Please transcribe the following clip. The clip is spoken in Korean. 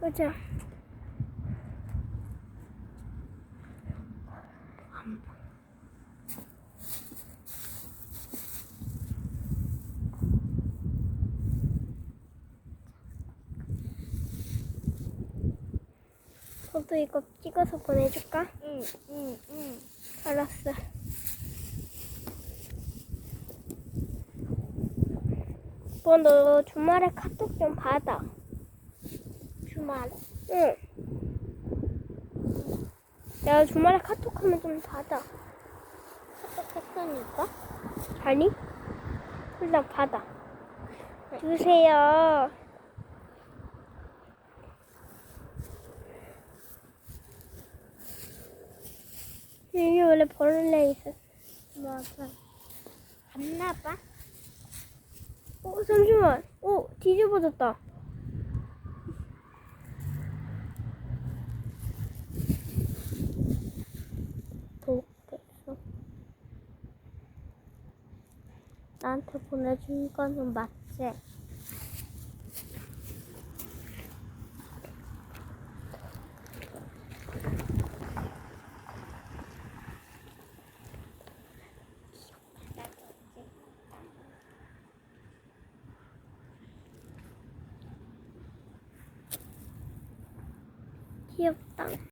보자. 저도 이거 찍어서 보내줄까? 응, 응, 응. 알았어. 뭐, 너 주말에 카톡 좀 받아. 주말. 응. 내가 주말에 카톡 하면 좀 받아. 카톡 했으니까. 아니? 일단 받아. 주세요. 여기 원래 벌레 있어. 맞아. 갔나봐? 어, 잠시만. 어, 뒤집어졌다. 나한테 보내준 거는 맞지? 귀엽다.